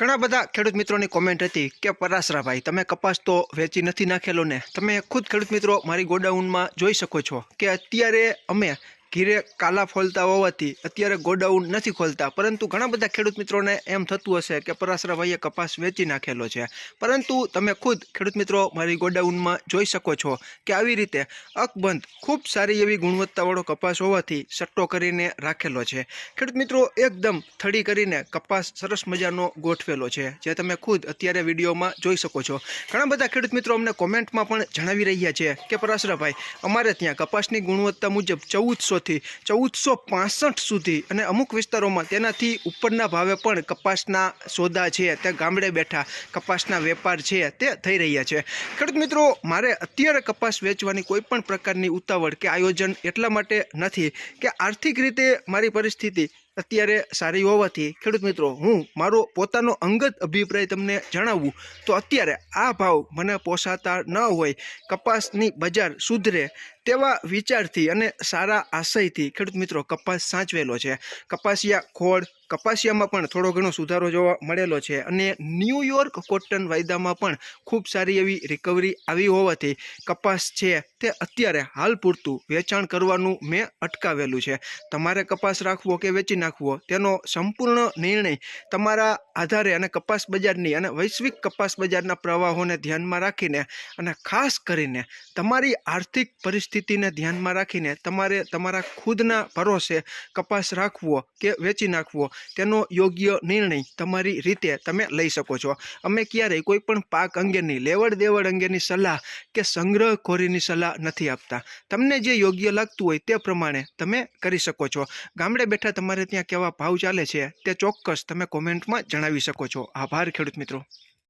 ઘણા બધા ખેડૂત મિત્રોની કોમેન્ટ હતી કે પરાસરાભાઈ તમે કપાસ તો વેચી નથી નાખેલો ને તમે ખુદ ખેડૂત મિત્રો મારી ગોડાઉનમાં જોઈ શકો છો કે અત્યારે અમે ઘીરે કાલા ફોલતા હોવાથી અત્યારે ગોડાઉન નથી ખોલતા. પરંતુ ઘણા બધા ખેડૂત મિત્રોને એમ થતું હશે કે પરાસરાભાઈએ કપાસ વેચી નાખેલો છે. પરંતુ તમે ખુદ ખેડૂત મિત્રો મારી ગોડાઉનમાં જોઈ શકો છો કે આવી રીતે અકબંધ ખૂબ સારી એવી ગુણવત્તાવાળો કપાસ હોવાથી સટ્ટો કરીને રાખેલો છે. ખેડૂત મિત્રો એકદમ થડી કરીને કપાસ સરસ મજાનો ગોઠવેલો છે, જે તમે ખુદ અત્યારે વિડીયોમાં જોઈ શકો છો. ઘણા બધા ખેડૂત મિત્રો અમને કોમેન્ટમાં પણ જણાવી રહ્યા છે કે પરાસરાભાઈ અમારે ત્યાં કપાસની ગુણવત્તા મુજબ ચૌદસોથી ચૌદસો પાસઠ સુધી અને અમુક વિસ્તારોમાં તેનાથી ઉપરના ભાવે પણ કપાસના સોદા છે તે ગામડે બેઠા કપાસના વેપાર છે, તે થઈ રહ્યા છે. ખેડૂત મિત્રો, મારે અત્યારે કપાસ વેચવાની કોઈ પણ પ્રકારની ઉતાવળ કે આયોજન એટલા માટે નથી કે આર્થિક રીતે મારી પરિસ્થિતિ અત્યારે સારી હોવાથી ખેડૂત મિત્રો, હું મારો પોતાનો અંગત અભિપ્રાય તમને જણાવું તો અત્યારે આ ભાવ મને પોસાતા ન હોય, કપાસની બજાર સુધરે તેવા વિચારથી અને સારા આશયથી ખેડૂત મિત્રો કપાસ સાચવેલો છે. કપાસિયા, ખોળ કપાસિયામાં પણ થોડો ઘણો સુધારો જોવા મળેલો છે અને ન્યૂયોર્ક કોટન વાયદામાં પણ ખૂબ સારી એવી રિકવરી આવી હોવાથી કપાસ છે તે અત્યારે હાલ પૂરતું વેચાણ કરવાનું મેં અટકાવેલું છે. તમારે કપાસ રાખવો કે વેચી નાખવો તેનો સંપૂર્ણ નિર્ણય તમારા આધારે અને કપાસ બજારની અને વૈશ્વિક કપાસ બજારના પ્રવાહોને ધ્યાનમાં રાખીને અને ખાસ કરીને તમારી આર્થિક પરિસ્થિતિને ધ્યાનમાં રાખીને તમારે તમારા ખુદના ભરોસે કપાસ રાખવો કે વેચી નાખવો તેનો યોગ્ય નિર્ણય તમારી રીતે તમે લઈ શકો છો. અમે ક્યારેય કોઈ પણ પાક અંગેની લેવડ દેવડ અંગેની સલાહ કે સંગ્રહખોરીની સલાહ નથી આપતા. તમને જે યોગ્ય લાગતું હોય તે પ્રમાણે તમે કરી શકો છો. ગામડે બેઠા તમારે ત્યાં કેવા ભાવ ચાલે છે તે ચોક્કસ તમે કોમેન્ટમાં જણાવી શકો છો. આભાર, ખેડૂત મિત્રો.